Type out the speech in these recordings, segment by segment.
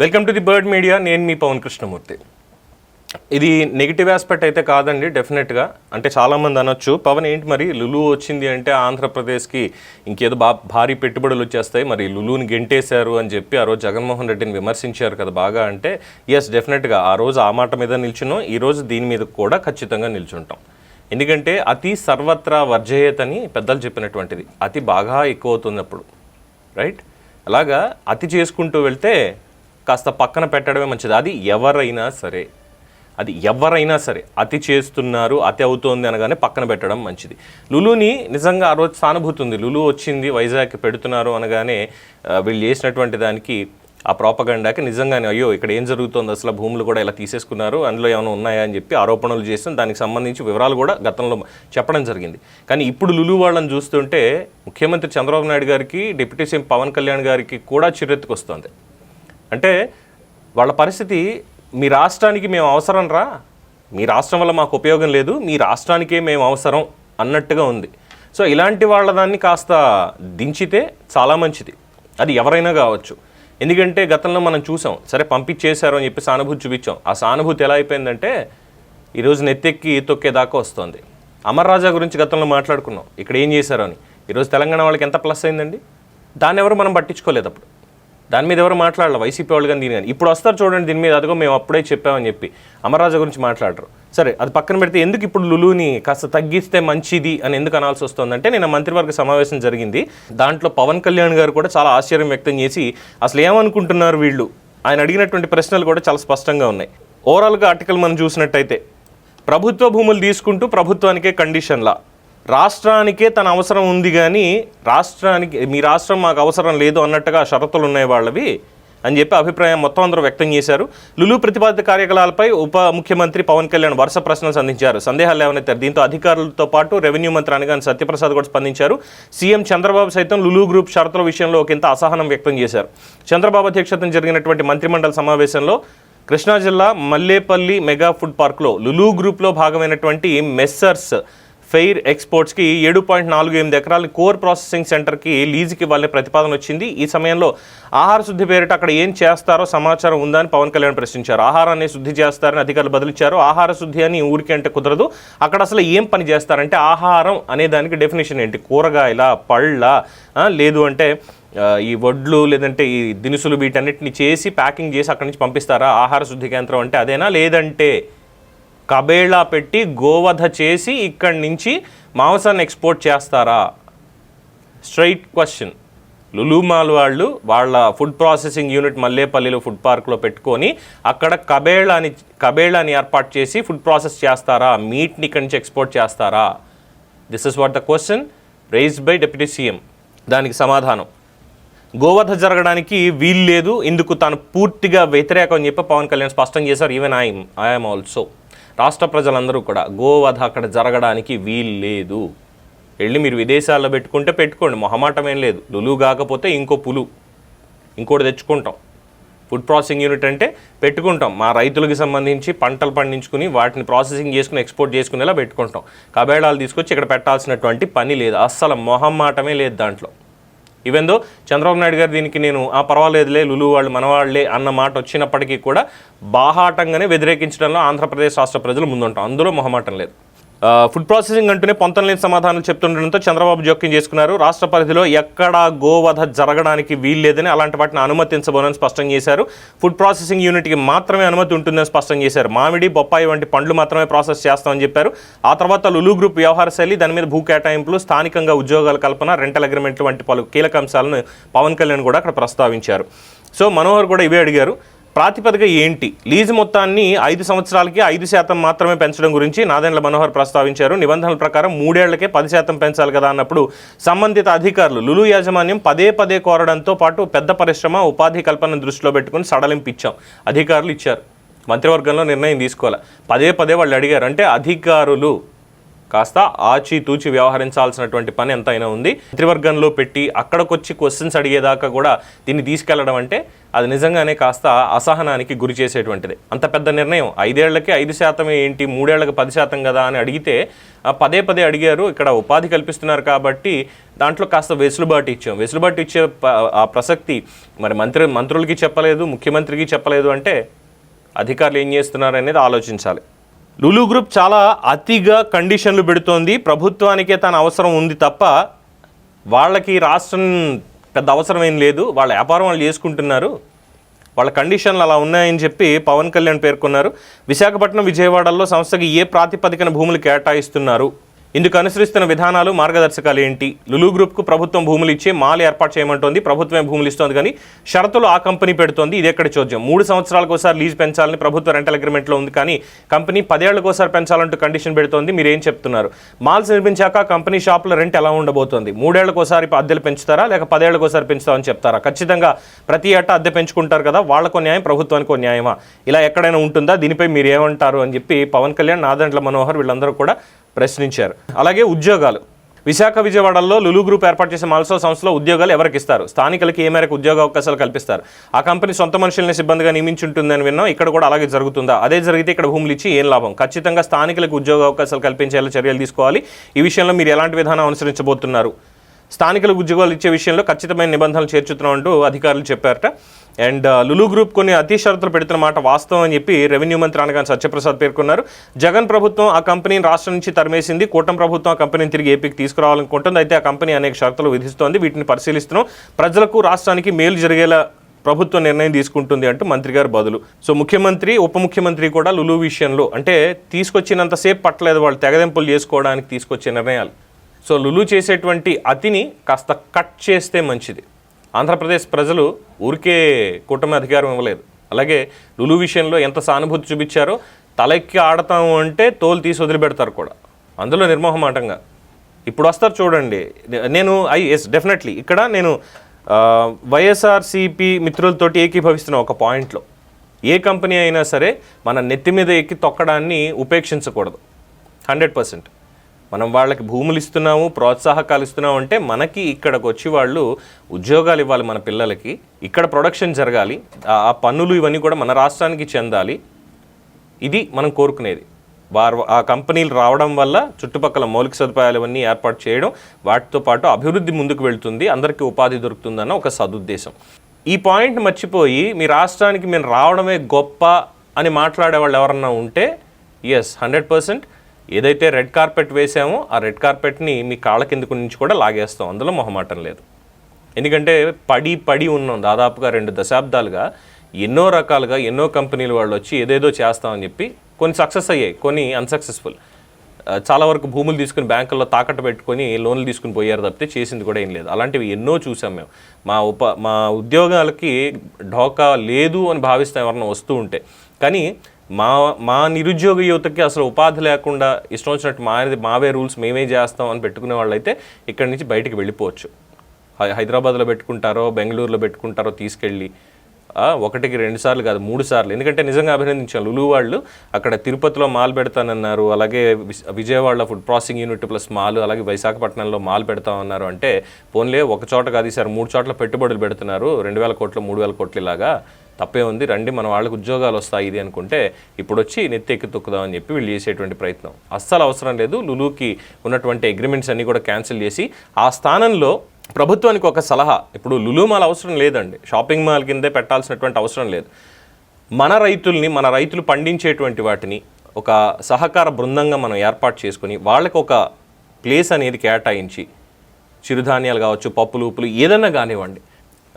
Welcome to the bird media నేను మీ పవన్ కృష్ణమూర్తి. ఇది నెగిటివ్ ఆస్పెక్ట్ అయితే కాదండి డెఫినెట్గా అంటే చాలామంది అనొచ్చు. పవన్ ఏంటి మరి? లులు వచ్చింది అంటే ఆంధ్రప్రదేశ్కి ఇంకేదో బా భారీ పెట్టుబడులు వచ్చేస్తాయి. మరి లులుని గెంటేశారు అని చెప్పి ఆ రోజు జగన్మోహన్ రెడ్డిని విమర్శించారు కదా బాగా అంటే ఎస్ డెఫినెట్గా ఆ రోజు ఆ మాట మీద నిల్చున్నాం. ఈరోజు దీని మీద కూడా ఖచ్చితంగా నిల్చుంటాం. ఎందుకంటే అతి సర్వత్రా వర్జయతని పెద్దలు చెప్పినటువంటిది. అతి బాగా ఎక్కువ అవుతున్నప్పుడు రైట్ అలాగా అతి చేసుకుంటూ వెళ్తే కాస్త పక్కన పెట్టడమే మంచిది. అది ఎవరైనా సరే అది ఎవరైనా సరే అతి చేస్తున్నారు అతి అవుతోంది అనగానే పక్కన పెట్టడం మంచిది. లులుని నిజంగా ఆ రోజు సానుభూతి ఉంది. లులు వచ్చింది వైజాగ్ పెడుతున్నారు అనగానే వీళ్ళు చేసినటువంటి దానికి ఆ ప్రోపగండాకి నిజంగానే అయ్యో ఇక్కడ ఏం జరుగుతోంది? అసలు భూములు కూడా ఇలా తీసేసుకున్నారు? అందులో ఏమైనా ఉన్నాయా అని చెప్పి ఆరోపణలు చేసి దానికి సంబంధించి వివరాలు కూడా గతంలో చెప్పడం జరిగింది. కానీ ఇప్పుడు లులు వాళ్ళని చూస్తుంటే ముఖ్యమంత్రి చంద్రబాబు నాయుడు గారికి డిప్యూటీ సీఎం పవన్ కళ్యాణ్ గారికి కూడా చిరెత్తుకొస్తోంది అంటే వాళ్ళ పరిస్థితి మీ రాష్ట్రానికి మేము అవసరం రా. మీ రాష్ట్రం వల్ల మాకు ఉపయోగం లేదు. మీ రాష్ట్రానికే మేము అవసరం అన్నట్టుగా ఉంది. సో ఇలాంటి వాళ్ళ దాన్ని కాస్త దించితే చాలా మంచిది. అది ఎవరైనా కావచ్చు. ఎందుకంటే గతంలో మనం చూసాం సరే పంపించేశారు అని చెప్పి సానుభూతి చూపించాం. ఆ సానుభూతి ఎలా అయిపోయిందంటే ఈరోజు నెత్తెక్కి తొక్కేదాకా వస్తుంది. అమర్ రాజా గురించి గతంలో మాట్లాడుకున్నాం. ఇక్కడ ఏం చేశారు అని ఈరోజు తెలంగాణ వాళ్ళకి ఎంత ప్లస్ అయిందండి? దాన్ని ఎవరు మనం పట్టించుకోలేదు అప్పుడు. దాని మీద ఎవరు మాట్లాడాలి? వైసీపీ వాళ్ళు కానీ దీని కానీ. ఇప్పుడు వస్తారు చూడండి దీని మీద. అదిగో మేము అప్పుడే చెప్పామని చెప్పి అమర్రాజా గురించి మాట్లాడరు. సరే అది పక్కన పెడితే ఎందుకు ఇప్పుడు లులుని కాస్త తగ్గిస్తే మంచిది అని ఎందుకు అనాల్సి వస్తుందంటే నేను మంత్రివర్గ సమావేశం జరిగింది. దాంట్లో పవన్ కళ్యాణ్ గారు కూడా చాలా ఆశ్చర్యం వ్యక్తం చేసి అసలు ఏమనుకుంటున్నారు వీళ్ళు? ఆయన అడిగినటువంటి ప్రశ్నలు కూడా చాలా స్పష్టంగా ఉన్నాయి. ఓవరాల్గా ఆర్టికల్ మనం చూసినట్టయితే ప్రభుత్వ భూములు తీసుకుంటూ ప్రభుత్వానికే కండిషన్లా రాష్ట్రానికే తన అవసరం ఉంది కానీ రాష్ట్రానికి మీ రాష్ట్రం మాకు అవసరం లేదు అన్నట్టుగా షరతులు ఉన్నాయి వాళ్ళవి అని చెప్పి అభిప్రాయం మొత్తం అందరూ వ్యక్తం చేశారు. లులు ప్రతిపాదిత కార్యకలాపాలపై ఉప ముఖ్యమంత్రి పవన్ కళ్యాణ్ వరుస ప్రశ్నలు సంధించారు. సందేహాలు లేవనెత్తారు దీంతో అధికారులతో పాటు రెవెన్యూ మంత్రి అనగాని సత్యప్రసాద్ కూడా స్పందించారు. సీఎం చంద్రబాబు సైతం లులు గ్రూప్ షరతుల విషయంలో ఒకంత అసహనం వ్యక్తం చేశారు. చంద్రబాబు అధ్యక్షతన జరిగినటువంటి మంత్రిమండలి సమావేశంలో కృష్ణా జిల్లా మల్లేపల్లి మెగా ఫుడ్ పార్క్లో లులు గ్రూప్లో భాగమైనటువంటి మెస్సర్స్ ఫెయిర్ ఎక్స్పోర్ట్స్కి ఏడు పాయింట్ నాలుగు ఎనిమిది ఎకరాల కోర్ ప్రాసెసింగ్ సెంటర్కి లీజుకి ఇవ్వాలనే ప్రతిపాదన వచ్చింది. ఈ సమయంలో ఆహార శుద్ధి పేరిట అక్కడ ఏం చేస్తారో సమాచారం ఉందని పవన్ కళ్యాణ్ ప్రశ్నించారు. ఆహారాన్ని శుద్ధి చేస్తారని అధికారులు బదిలిచ్చారు. ఆహార శుద్ధి అని ఊరికి అంటే కుదరదు. అక్కడ అసలు ఏం పని చేస్తారంటే ఆహారం అనే దానికి డెఫినేషన్ ఏంటి? కూరగాయల పళ్ళ లేదు అంటే ఈ వడ్లు లేదంటే ఈ దినుసులు వీటన్నిటిని చేసి ప్యాకింగ్ చేసి అక్కడి నుంచి పంపిస్తారా? ఆహార శుద్ధి కేంద్రం అంటే అదేనా? లేదంటే కబేళా పెట్టి గోవధ చేసి ఇక్కడి నుంచి మాంసాన్ని ఎక్స్పోర్ట్ చేస్తారా? Straight question. లులుమాల్ వాళ్ళు వాళ్ళ ఫుడ్ ప్రాసెసింగ్ యూనిట్ మల్లేపల్లిలో ఫుడ్ పార్క్లో పెట్టుకొని అక్కడ కబేళాని కబేళాని ఏర్పాటు చేసి ఫుడ్ ప్రాసెస్ చేస్తారా? మీట్ని ఇక్కడి నుంచి ఎక్స్పోర్ట్ చేస్తారా? This is what the question raise by deputy CM దానికి సమాధానం. గోవధ జరగడానికి వీలు లేదు ఇందుకు తాను పూర్తిగా వ్యతిరేకం అని చెప్పి పవన్ కళ్యాణ్ స్పష్టం చేశారు. ఈవెన్ ఐఎమ్ ఐఎమ్ ఆల్సో రాష్ట్ర ప్రజలందరూ కూడా గోవధ అక్కడ జరగడానికి వీలు లేదు. వెళ్ళి మీరు విదేశాల్లో పెట్టుకుంటే పెట్టుకోండి మొహమాటం ఏం లేదు. లులు కాకపోతే ఇంకో పులు. ఇంకోటి తెచ్చుకుంటాం. ఫుడ్ ప్రాసెసింగ్ యూనిట్ అంటే పెట్టుకుంటాం. మా రైతులకు సంబంధించి పంటలు పండించుకుని వాటిని ప్రాసెసింగ్ చేసుకుని ఎక్స్పోర్ట్ చేసుకునేలా పెట్టుకుంటాం. కబేళాలు తీసుకొచ్చి ఇక్కడ పెట్టాల్సినటువంటి పని లేదు. అస్సలు మొహమ్మాటమే లేదు దాంట్లో. ఈవెన్ దో చంద్రబాబు నాయుడు గారు దీనికి నేను ఆ పర్వాలేదులే లులు వాళ్ళు మనవాళ్ళే అన్న మాట వచ్చినప్పటికీ కూడా బాహాటంగానే వ్యతిరేకించడంలో ఆంధ్రప్రదేశ్ రాష్ట్ర ప్రజలు ముందుంటాం. అందులో మొహమాటం లేదు. ఫుడ్ ప్రాసెసింగ్ అంటూనే పొంతం లేని సమాధానం చెప్తుండడంతో చంద్రబాబు జోక్యం చేసుకున్నారు. రాష్ట్ర పరిధిలో ఎక్కడా గోవధ జరగడానికి వీల్లేదని అలాంటి వాటిని అనుమతించబోనని స్పష్టం చేశారు. ఫుడ్ ప్రాసెసింగ్ యూనిట్కి మాత్రమే అనుమతి ఉంటుందని స్పష్టం చేశారు. మామిడి బొప్పాయి వంటి పండ్లు మాత్రమే ప్రాసెస్ చేస్తామని చెప్పారు. ఆ తర్వాత లులు గ్రూప్ వ్యవహార శైలి దాని మీద భూ కేటాయింపులు స్థానికంగా ఉద్యోగాల కల్పన రెంటల్ అగ్రిమెంట్లు వంటి పలు కీలక అంశాలను పవన్ కళ్యాణ్ కూడా అక్కడ ప్రస్తావించారు. సో మనోహర్ కూడా ఇవే అడిగారు. ప్రాతిపదిక ఏంటి? లీజు మొత్తాన్ని ఐదు సంవత్సరాలకి ఐదు శాతం మాత్రమే పెంచడం గురించి నాదెండ్ల మనోహర్ ప్రస్తావించారు. నిబంధనల ప్రకారం మూడేళ్ళకే పది శాతం పెంచాలి కదా అన్నప్పుడు సంబంధిత అధికారులు లులు యాజమాన్యం పదే పదే కోరడంతో పాటు పెద్ద పరిశ్రమ ఉపాధి కల్పన దృష్టిలో పెట్టుకుని సడలింపిచ్చాం. అధికారులు ఇచ్చారు. మంత్రివర్గంలో నిర్ణయం తీసుకోవాలి? పదే పదే వాళ్ళు అడిగారు. అంటే అధికారులు కాస్త ఆచితూచి వ్యవహరించాల్సినటువంటి పని ఎంతైనా ఉంది. మంత్రివర్గంలో పెట్టి అక్కడికొచ్చి క్వశ్చన్స్ అడిగేదాకా కూడా దీన్ని తీసుకెళ్ళడం అంటే అది నిజంగానే కాస్త అసహనానికి గురి చేసేటువంటిది. అంత పెద్ద నిర్ణయం. ఐదేళ్ళకి ఐదు శాతం ఏంటి? మూడేళ్ళకి పది శాతం కదా అని అడిగితే ఆ, పదే పదే అడిగారు. ఇక్కడ ఉపాధి కల్పిస్తున్నారు కాబట్టి దాంట్లో కాస్త వెసులుబాటు ఇచ్చాం. వెసులుబాటు ఇచ్చే ఆ ప్రసక్తి మరి మంత్రి మంత్రులకి చెప్పలేదు ముఖ్యమంత్రికి చెప్పలేదు అంటే అధికారులు ఏం చేస్తున్నారు అనేది ఆలోచించాలి. లులు గ్రూప్ చాలా అతిగా కండిషన్లు పెడుతోంది. ప్రభుత్వానికే తన అవసరం ఉంది తప్ప వాళ్ళకి రాష్ట్రం పెద్ద అవసరం ఏం లేదు. వాళ్ళ వ్యాపారం వాళ్ళు చేసుకుంటున్నారు. వాళ్ళ కండిషన్లు అలా ఉన్నాయని చెప్పి పవన్ కళ్యాణ్ పేర్కొన్నారు. విశాఖపట్నం విజయవాడలో సంస్థకి ఏ ప్రాతిపదికన భూములు కేటాయిస్తున్నారు? ఇందుకు అనుసరిస్తున్న విధానాలు మార్గదర్శకాలు ఏంటి? లులు గ్రూప్కు ప్రభుత్వం భూములు ఇచ్చే మాల్ ఏర్పాటు చేయమంటోంది ప్రభుత్వమే భూములు ఇస్తోంది కానీ షరతులు ఆ కంపెనీ పెడుతోంది ఇది ఎక్కడ చోద్యం? మూడు సంవత్సరాలకు ఒకసారి లీజ్ పెంచాలని ప్రభుత్వ రెంటల్ అగ్రిమెంట్లో ఉంది కానీ కంపెనీ పదేళ్ళకు ఒకసారి పెంచాలంటూ కండిషన్ పెడుతోంది మీరు ఏం చెప్తున్నారు? మాల్స్ నిర్మించాక కంపెనీ షాపుల రెంట్ ఎలా ఉండబోతోంది? మూడేళ్ళకు ఒకసారి అద్దెలు పెంచుతారా? లేక పదేళ్ళకు ఒకసారి పెంచుతామని చెప్తారా? ఖచ్చితంగా ప్రతి ఏటా అద్దె పెంచుకుంటారు కదా వాళ్ళకో న్యాయం ప్రభుత్వానికి న్యాయమా? ఇలా ఎక్కడైనా ఉంటుందా? దీనిపై మీరు ఏమంటారు అని చెప్పి పవన్ కళ్యాణ్ నాదండ్ల మనోహర్ వీళ్ళందరూ కూడా ప్రశ్నించారు. అలాగే ఉద్యోగాలు. విశాఖ విజయవాడలో లులు గ్రూప్ ఏర్పాటు చేసిన మల్సో సంస్థలో ఉద్యోగాలు ఎవరికి ఇస్తారు? స్థానికులకి ఏ మేరకు ఉద్యోగ అవకాశాలు కల్పిస్తారు? ఆ కంపెనీ సొంత మనుషుల్ని సిబ్బందిగా నియమించుంటుందని విన్నాం. ఇక్కడ కూడా అలాగే జరుగుతుందా? అదే జరిగితే ఇక్కడ భూములు ఇచ్చి ఏం లాభం? ఖచ్చితంగా స్థానికులకు ఉద్యోగ అవకాశాలు కల్పించేలా చర్యలు తీసుకోవాలి. ఈ విషయంలో మీరు ఎలాంటి విధానం అనుసరించబోతున్నారు? స్థానికులకు ఉద్యోగాలు ఇచ్చే విషయంలో ఖచ్చితమైన నిబంధనలు చేర్చుతున్నామంటూ అధికారులు చెప్పారట. అండ్ లులు గ్రూప్ కొన్ని అతి షరతులు పెడుతున్న మాట వాస్తవం అని చెప్పి రెవెన్యూ మంత్రి అనగానే సత్యప్రసాద్ పేర్కొన్నారు. జగన్ ప్రభుత్వం ఆ కంపెనీని రాష్ట్రం నుంచి తరిమేసింది. కూటమి ప్రభుత్వం ఆ కంపెనీని తిరిగి ఏపీకి తీసుకురావాలనుకుంటుంది. అయితే ఆ కంపెనీ అనేక షరతులు విధిస్తోంది. వీటిని పరిశీలిస్తున్నాం. ప్రజలకు రాష్ట్రానికి మేలు జరిగేలా ప్రభుత్వం నిర్ణయం తీసుకుంటుంది అంటూ మంత్రి గారు బదులు. సో ముఖ్యమంత్రి ఉప ముఖ్యమంత్రి కూడా లులు విషయంలో అంటే తీసుకొచ్చినంతసేపు పట్టలేదు. వాళ్ళు తెగదెంపులు చేసుకోవడానికి తీసుకొచ్చే నిర్ణయాలు. సో లులు చేసేటువంటి అతిని కాస్త కట్ చేస్తే మంచిది. ఆంధ్రప్రదేశ్ ప్రజలు ఊరికే కూటమి అధికారం ఇవ్వలేదు. అలాగే లులు విషయంలో ఎంత సానుభూతి చూపించారో తలెక్కి ఆడతాము అంటే తోలు తీసి వదిలిపెడతారు కూడా. అందులో నిర్మోహమాటంగా. ఇప్పుడు వస్తారు చూడండి. నేను ఐ ఎస్ డెఫినెట్లీ ఇక్కడ నేను వైఎస్ఆర్సీపీ మిత్రులతోటి ఏకీభవిస్తున్న ఒక పాయింట్లో. ఏ కంపెనీ అయినా సరే మన నెత్తి మీద ఎక్కి తొక్కడాన్ని ఉపేక్షించకూడదు. Hundred percent. మనం వాళ్ళకి భూములు ఇస్తున్నాము ప్రోత్సాహకాలు ఇస్తున్నాము అంటే మనకి ఇక్కడికి వచ్చి వాళ్ళు ఉద్యోగాలు ఇవ్వాలి మన పిల్లలకి ఇక్కడ ప్రొడక్షన్ జరగాలి ఆ పన్నులు ఇవన్నీ కూడా మన రాష్ట్రానికి చెందాలి. ఇది మనం కోరుకునేది. వారు ఆ కంపెనీలు రావడం వల్ల చుట్టుపక్కల మౌలిక సదుపాయాలు అవన్నీ ఏర్పాటు చేయడం వాటితో పాటు అభివృద్ధి ముందుకు వెళ్తుంది అందరికీ ఉపాధి దొరుకుతుందన్న ఒక సదుద్దేశం. ఈ పాయింట్ మర్చిపోయి మీ రాష్ట్రానికి మేము రావడమే గొప్ప అని మాట్లాడే వాళ్ళు ఎవరన్నా ఉంటే ఎస్ హండ్రెడ్ పర్సెంట్ ఏదైతే రెడ్ కార్పెట్ వేసామో ఆ రెడ్ కార్పెట్ని మీ కాళ్ళ కిందకు నుంచి కూడా లాగేస్తాం. అందులో మొహమాటం లేదు. ఎందుకంటే పడి పడి ఉన్నాం. దాదాపుగా రెండు దశాబ్దాలుగా ఎన్నో రకాలుగా ఎన్నో కంపెనీలు వాళ్ళు వచ్చి ఏదేదో చేస్తామని చెప్పి కొన్ని సక్సెస్ అయ్యాయి కొన్ని అన్సక్సెస్ఫుల్. చాలా వరకు భూములు తీసుకుని బ్యాంకుల్లో తాకట్టు పెట్టుకొని లోన్లు తీసుకుని పోయారు తప్పితే చేసింది కూడా ఏం లేదు. అలాంటివి ఎన్నో చూసాం మేము. మా ఉప మా ఉద్యోగాలకి ఢోకా లేదు అని భావిస్తాం ఎవరన్నా వస్తూ ఉంటే. కానీ మా మా నిరుద్యోగ యువతకి అసలు ఉపాధి లేకుండా ఇష్టం వచ్చినట్టు మాది మావే రూల్స్ మేమే చేస్తాం అని పెట్టుకునే వాళ్ళైతే ఇక్కడి నుంచి బయటికి వెళ్ళిపోవచ్చు. హైదరాబాద్లో పెట్టుకుంటారో బెంగళూరులో పెట్టుకుంటారో తీసుకెళ్ళి ఒకటికి రెండు సార్లు కాదు మూడు సార్లు. ఎందుకంటే నిజంగా అభినందించాను లులు వాళ్ళు అక్కడ తిరుపతిలో మాల్ పెడతానన్నారు అలాగే విజయవాడలో food processing unit plus mall అలాగే విశాఖపట్నంలో మాల్ పెడతామన్నారు అంటే పోన్లే ఒక చోట కాదు సార్ మూడు చోట్ల పెట్టుబడులు పెడుతున్నారు రెండు వేల కోట్లు మూడు వేల కోట్లు ఇలాగా. తప్పే ఉంది రండి మన వాళ్ళకి ఉద్యోగాలు వస్తాయి ఇది అనుకుంటే ఇప్పుడు వచ్చి నెత్తి ఎక్కి తొక్కుదామని చెప్పి వీళ్ళు చేసేటువంటి ప్రయత్నం. అస్సలు అవసరం లేదు లులుకి ఉన్నటువంటి అగ్రిమెంట్స్ అన్నీ కూడా క్యాన్సిల్ చేసి ఆ స్థానంలో ప్రభుత్వానికి ఒక సలహా. ఇప్పుడు లులు మాల్ అవసరం లేదండి. షాపింగ్ మాల్ కిందే పెట్టాల్సినటువంటి అవసరం లేదు. మన రైతుల్ని మన రైతులు పండించేటువంటి వాటిని ఒక సహకార బృందంగా మనం ఏర్పాటు చేసుకుని వాళ్ళకి ఒక ప్లేస్ అనేది కేటాయించి చిరుధాన్యాలు కావచ్చు పప్పులు ఉప్పులు ఏదన్నా కానివ్వండి.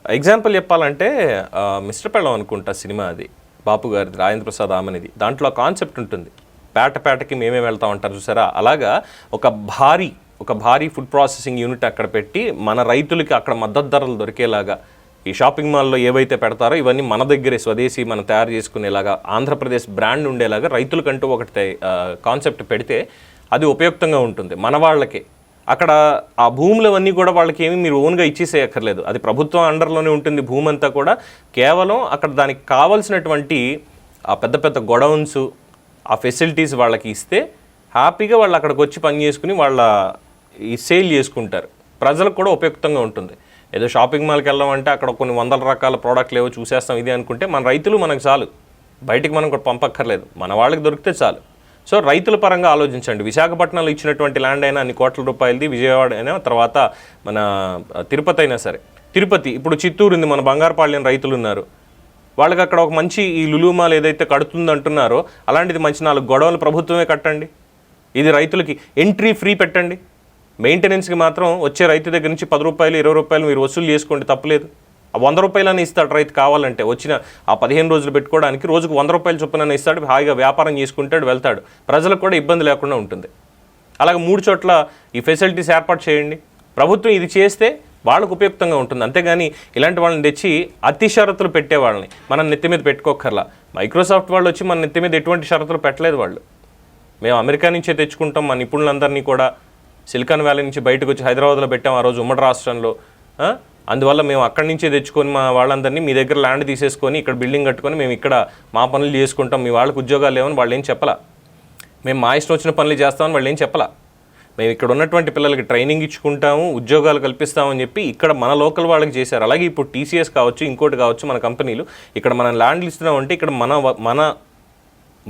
ఎగ్జాంపుల్ చెప్పాలంటే మిస్టర్ పెళ్ళం అనుకుంటా సినిమా అది. బాపు గారిది రాజేంద్ర ప్రసాద్ ఆమెనిది. దాంట్లో కాన్సెప్ట్ ఉంటుంది. పేట పేటకి మేమే వెళ్తా ఉంటారు చూసారా? అలాగా ఒక భారీ ఒక భారీ ఫుడ్ ప్రాసెసింగ్ యూనిట్ అక్కడ పెట్టి మన రైతులకి అక్కడ మద్దతు ధరలు దొరికేలాగా ఈ షాపింగ్ మాల్లో ఏవైతే పెడతారో ఇవన్నీ మన దగ్గరే స్వదేశీ మనం తయారు చేసుకునేలాగా ఆంధ్రప్రదేశ్ బ్రాండ్ ఉండేలాగా రైతులకంటూ ఒకటి కాన్సెప్ట్ పెడితే అది ఉపయుక్తంగా ఉంటుంది మన వాళ్ళకే. అక్కడ ఆ భూములవన్నీ కూడా వాళ్ళకి ఏమి మీరు ఓన్గా ఇచ్చేసేయక్కర్లేదు. అది ప్రభుత్వం అండర్లోనే ఉంటుంది భూమి అంతా కూడా. కేవలం అక్కడ దానికి కావలసినటువంటి ఆ పెద్ద పెద్ద గొడౌన్స్ ఆ ఫెసిలిటీస్ వాళ్ళకి ఇస్తే హ్యాపీగా వాళ్ళు అక్కడికి వచ్చి పని చేసుకుని వాళ్ళ ఈ సేల్ చేసుకుంటారు. ప్రజలకు కూడా ఉపయుక్తంగా ఉంటుంది. ఏదో షాపింగ్ మాల్కి వెళ్ళామంటే అక్కడ కొన్ని వందల రకాల ప్రోడక్ట్లు ఏవో చూసేస్తాం ఇది అనుకుంటే మన రైతులు మనకు చాలు. బయటికి మనం కూడా పంపక్కర్లేదు. మన వాళ్ళకి దొరికితే చాలు. సో రైతుల పరంగా ఆలోచించండి. విశాఖపట్నంలో ఇచ్చినటువంటి ల్యాండ్ అయినా అన్ని కోట్ల రూపాయలది విజయవాడ అయినా తర్వాత మన తిరుపతి అయినా సరే. తిరుపతి ఇప్పుడు చిత్తూరు ఉంది. మన బంగారపాళ్యం రైతులు ఉన్నారు. వాళ్ళకి అక్కడ ఒక మంచి ఈ లులుమాలు ఏదైతే కడుతుందంటున్నారో అలాంటిది మంచి నాలుగు గొడవలు ప్రభుత్వమే కట్టండి. ఇది రైతులకి ఎంట్రీ ఫ్రీ పెట్టండి. మెయింటెనెన్స్కి మాత్రం వచ్చే రైతు దగ్గర నుంచి పది రూపాయలు ఇరవై రూపాయలు మీరు వసూలు చేసుకోండి తప్పలేదు. ఆ వంద రూపాయలని ఇస్తాడు రైతు కావాలంటే వచ్చిన ఆ పదిహేను రోజులు పెట్టుకోవడానికి రోజుకు వంద రూపాయలు చొప్పున ఇస్తాడు హాయిగా వ్యాపారం చేసుకుంటాడు వెళ్తాడు. ప్రజలకు కూడా ఇబ్బంది లేకుండా ఉంటుంది. అలాగే మూడు చోట్ల ఈ ఫెసిలిటీస్ ఏర్పాటు చేయండి. ప్రభుత్వం ఇది చేస్తే వాళ్ళకు ఉపయుక్తంగా ఉంటుంది. అంతేగాని ఇలాంటి వాళ్ళని తెచ్చి అతి షరతులు పెట్టే వాళ్ళని మనం నెత్తి మీద పెట్టుకోకర్లా మైక్రోసాఫ్ట్ వాళ్ళు వచ్చి మన నెత్తి మీద ఎటువంటి షరతులు పెట్టలేదు వాళ్ళు. మేము అమెరికా నుంచే తెచ్చుకుంటాం మా నిపుణులందరినీ కూడా సిలికాన్ వ్యాలీ నుంచి బయటకు వచ్చి హైదరాబాద్లో పెట్టాం ఆ రోజు ఉమ్మడి రాష్ట్రంలో. అందువల్ల మేము అక్కడి నుంచే తెచ్చుకొని మా వాళ్ళందరినీ మీ దగ్గర ల్యాండ్ తీసేసుకొని ఇక్కడ బిల్డింగ్ కట్టుకొని మేము ఇక్కడ మా పనులు చేసుకుంటాం. మీ వాళ్ళకి ఉద్యోగాలు లేవని వాళ్ళు ఏం చెప్పలా? మేము మా ఇష్టం వచ్చిన పనులు చేస్తామని వాళ్ళు ఏం చెప్పలా? మేము ఇక్కడ ఉన్నటువంటి పిల్లలకి ట్రైనింగ్ ఇచ్చుకుంటాము ఉద్యోగాలు కల్పిస్తామని చెప్పి ఇక్కడ మన లోకల్ వాళ్ళకి చేశారు. అలాగే ఇప్పుడు టీసీఎస్ కావచ్చు ఇంకోటి కావచ్చు మన కంపెనీలు ఇక్కడ మనం ల్యాండ్లు ఇస్తున్నామంటే ఇక్కడ మన మన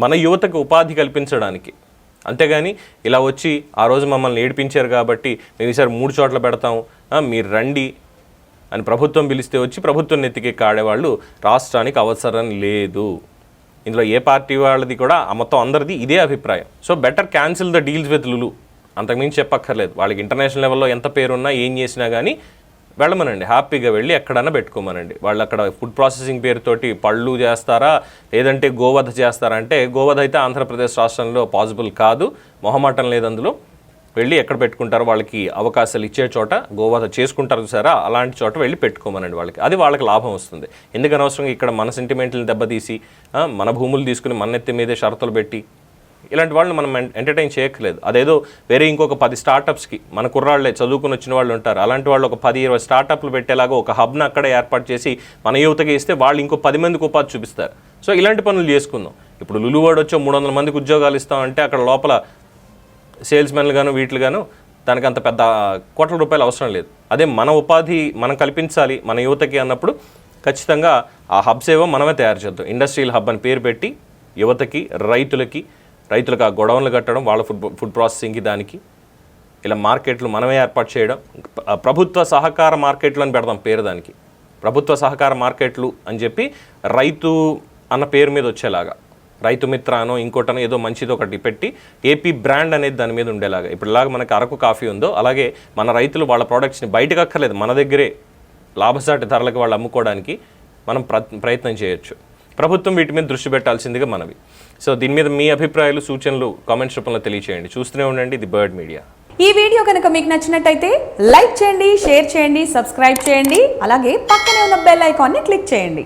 మన యువతకు ఉపాధి కల్పించడానికి అంతేగాని ఇలా వచ్చి ఆ రోజు మమ్మల్ని ఏడిపించారు కాబట్టి మేము ఈసారి మూడు చోట్ల పెడతాము మీరు రండి అని ప్రభుత్వం పిలిస్తే వచ్చి ప్రభుత్వం నెత్తికి కాడేవాళ్ళు రాష్ట్రానికి అవసరం లేదు. ఇందులో ఏ పార్టీ వాళ్ళది కూడా ఆ మొత్తం అందరిది ఇదే అభిప్రాయం. So better cancel the deals with Lulu అంతకుమించి చెప్పక్కర్లేదు. వాళ్ళకి ఇంటర్నేషనల్ లెవెల్లో ఎంత పేరున్నా ఏం చేసినా కానీ వెళ్ళమనండి. హ్యాపీగా వెళ్ళి ఎక్కడన్నా పెట్టుకోమనండి. వాళ్ళు అక్కడ ఫుడ్ ప్రాసెసింగ్ పేరుతోటి పళ్ళు చేస్తారా లేదంటే గోవధ చేస్తారా అంటే గోవధ అయితే ఆంధ్రప్రదేశ్ రాష్ట్రంలో పాసిబుల్ కాదు. మొహమాటం లేదు అందులో. వెళ్ళి ఎక్కడ పెట్టుకుంటారో వాళ్ళకి అవకాశాలు ఇచ్చే చోట గోవధ చేసుకుంటారు చూసారా అలాంటి చోట వెళ్ళి పెట్టుకోమనండి వాళ్ళకి. అది వాళ్ళకి లాభం వస్తుంది. ఎందుకనవసరంగా ఇక్కడ మన సెంటిమెంట్లను దెబ్బతీసి మన భూములు తీసుకుని మన నెత్తి మీదే షరతులు పెట్టి ఇలాంటి వాళ్ళని మనం ఎంటర్టైన్ చేయట్లేదు అదేదో వేరే ఇంకొక పది స్టార్టప్స్కి మన కుర్రాళ్ళే చదువుకుని వచ్చిన వాళ్ళు ఉంటారు. అలాంటి వాళ్ళు ఒక పది ఇరవై స్టార్టప్లు పెట్టేలాగా ఒక హబ్ను అక్కడే ఏర్పాటు చేసి మన యువతకి ఇస్తే వాళ్ళు ఇంకో పది మందికి ఉపాధి చూపిస్తారు. సో ఇలాంటి పనులు చేసుకుందాం. ఇప్పుడు లులువాడు వచ్చి మూడు వందల మందికి ఉద్యోగాలు ఇస్తామంటే అక్కడ లోపల సేల్స్ మెన్లు గాను వీటిలు గాను దానికి అంత పెద్ద కోట్ల రూపాయలు అవసరం లేదు. అదే మన ఉపాధి మనం కల్పించాలి మన యువతకి అన్నప్పుడు ఖచ్చితంగా ఆ హబ్స్ ఏవో మనమే తయారు చేద్దాం. ఇండస్ట్రియల్ హబ్ అని పేరు పెట్టి యువతకి రైతులకి రైతులకు ఆ గొడవలు కట్టడం వాళ్ళ ఫుడ్ ఫుడ్ ప్రాసెసింగ్కి దానికి ఇలా మార్కెట్లు మనమే ఏర్పాటు చేయడం. ప్రభుత్వ సహకార మార్కెట్లు అని పెడదాం పేరు దానికి. ప్రభుత్వ సహకార మార్కెట్లు అని చెప్పి రైతు అన్న పేరు మీద వచ్చేలాగా. రైతు మిత్ర అనో ఇంకోటనో ఏదో మంచిది ఒకటి పెట్టి ఏపీ బ్రాండ్ అనేది దాని మీద ఉండేలాగా. ఇప్పుడులాగా మనకి అరకు కాఫీ ఉందో అలాగే మన రైతులు వాళ్ళ ప్రోడక్ట్స్ని బయటకు అక్కర్లేదు. మన దగ్గరే లాభసాటి ధరలకు వాళ్ళు అమ్ముకోవడానికి మనం ప్ర ప్రయత్నం చేయొచ్చు. ప్రభుత్వం వీటి మీద దృష్టి పెట్టాల్సిందిగా మనవి. సో దీని మీద మీ అభిప్రాయాలు సూచనలు కామెంట్స్ రూపంలో తెలియచేయండి. చూస్తూనే ఉండండి ది బర్డ్ మీడియా. ఈ వీడియో కనుక మీకు నచ్చినట్టయితే లైక్ చేయండి షేర్ చేయండి సబ్స్క్రైబ్ చేయండి అలాగే పక్కనే ఉన్న బెల్ ఐకాన్ని క్లిక్ చేయండి.